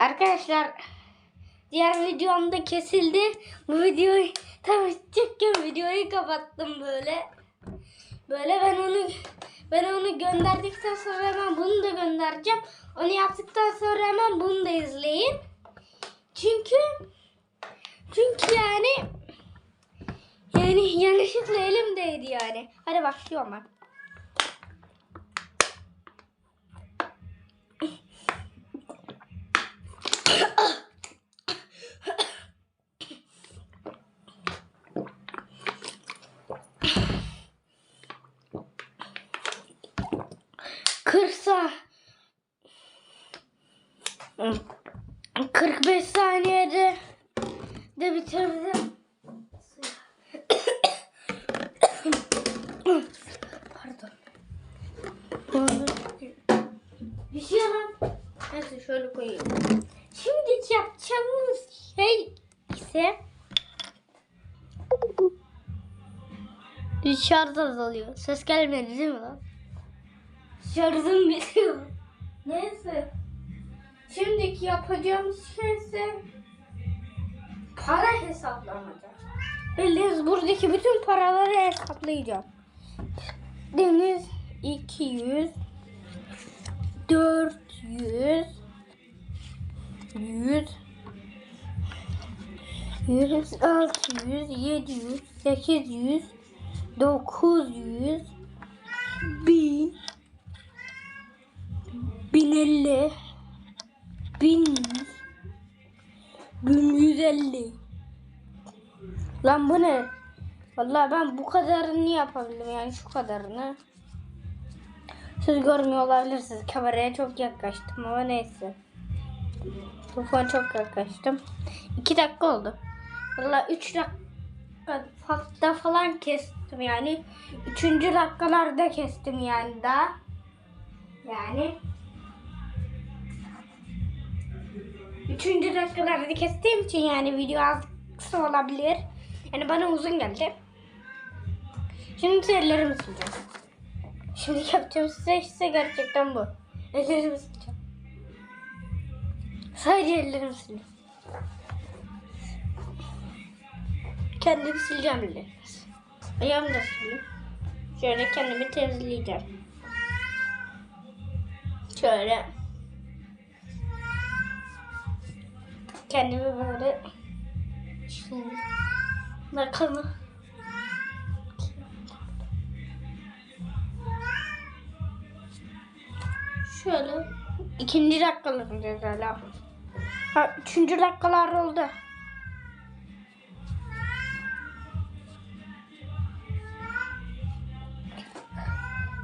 Arkadaşlar diğer videomda kesildi. Bu videoyu tam çekken videoyu kapattım böyle. Böyle ben onu ben onu gönderdikten sonra hemen bunu da göndereceğim. Onu yaptıktan sonra hemen bunu da izleyin. Çünkü çünkü yani yani yanlışlıkla elimdeydi yani. Hadi başlıyorum ben. Kırsa 45 saniyede de bitirdim. Pardon. Bir şey lan. Neyse şöyle koyayım. Şimdi yapacağımız şey ise Şarj azalıyor. Ses gelmedi değil mi lan? Şarjım bitiyor. Neyse. Şimdiki yapacağımız şey ise para hesaplamaca. Bildiğiniz buradaki bütün paraları hesaplayacağım. Deniz 200 400 100 100 600 700 800 900 1000 1050 1100 1150 Lan bu ne? Vallahi ben bu kadarını yapabildim yani şu kadarını. Siz görmüyor olabilirsiniz. Kameraya çok yaklaştım ama neyse. Telefona çok yaklaştım. 2 dakika oldu. Vallahi 3 dakika falan kestim yani. 3. dakikalarda kestim yani daha. Yani. Üçüncü dakikalarda kestiğim için yani video az kısa olabilir. Yani bana uzun geldi. Şimdi ellerimi sileceğim. Şimdi yapacağım size ise gerçekten bu. Ellerimi sileceğim. Sadece ellerimi sileceğim. Kendimi sileceğim bile. Ayağımı da sileyim. Şöyle kendimi temizleyeceğim. Şöyle. Kendimi böyle şimdi bakalım. Şöyle ikinci dakikalarındayız hala. Ha, üçüncü dakikalar oldu.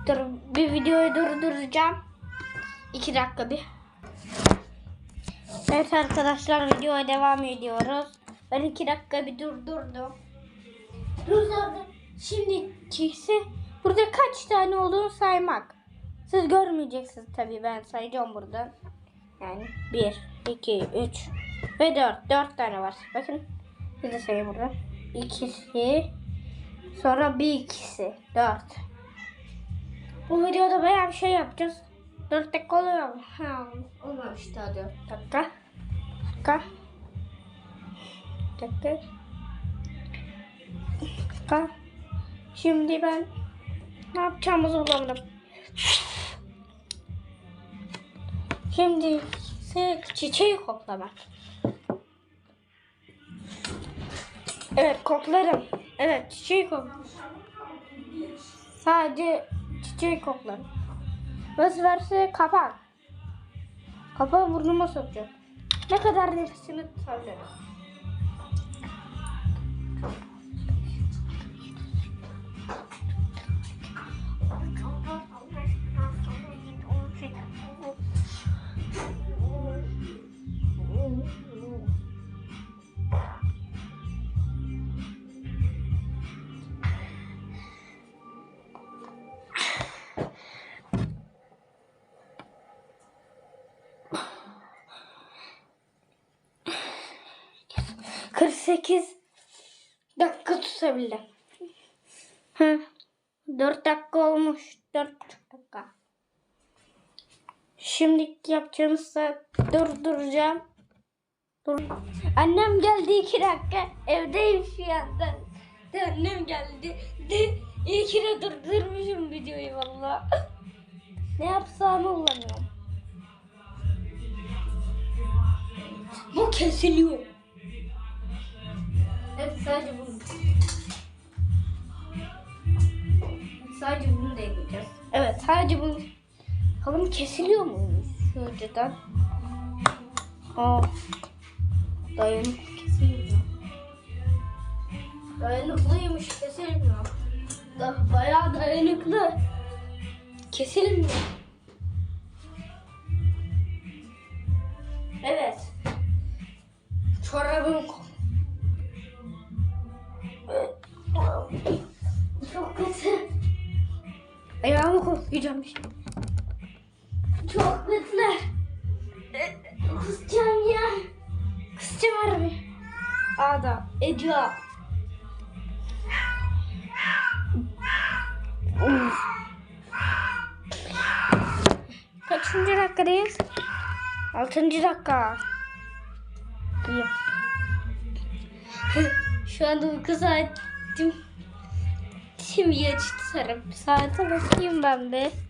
Dur bir videoyu durduracağım. İki dakika bir. Evet arkadaşlar videoya devam ediyoruz. Ben iki dakika bir durdurdum. Durdurdum. Şimdi ise burada kaç tane olduğunu saymak. Siz görmeyeceksiniz tabii ben sayacağım burada. Yani 1, 2, 3 ve 4. 4 tane var. Bakın. Bir de sayayım burada. İkisi. Sonra bir ikisi. 4. Bu videoda bayağı bir şey yapacağız. 4 dakika oluyor mu? Ha, olmamış daha 4 dakika. Dakika. Dakika. Dakika. Şimdi ben ne yapacağımızı bulamadım. Şimdi çiçeği koklamak. Evet koklarım. Evet çiçeği koklarım. Sadece çiçeği koklarım. Nasıl verse kapak. Kapağı burnuma sokacağım. Ne kadar nefesini tutabilirim. Kırk sekiz dakika tutabildim. Hı. Dört dakika olmuş. Dört buçuk dakika. Şimdi yapacağımızda durduracağım. Dur. Annem geldi iki dakika. Evdeyim şu anda. De annem geldi. De, iyi ki de durdurmuşum videoyu valla. ne yapsam olamıyorum. Bu kesiliyor. Sadece bunu. Sadece bunu deneyeceğiz. Evet sadece bunu. Bakalım kesiliyor mu önceden? Aa. Dayanıklı kesilmiyor. Dayanıklıymış kesilmiyor. Da, bayağı dayanıklı. Kesilmiyor. Çok kötü. Ayağımı koyacağım şimdi. Çok kötüler. Kusacağım ya. Kusacağım harbi. Ada. Ediyor. Uf. Kaçıncı dakikadayız? Altıncı dakika. İyi. Şu anda uyku saatim. Şimdi açtı sarım. Saate bakayım ben bir.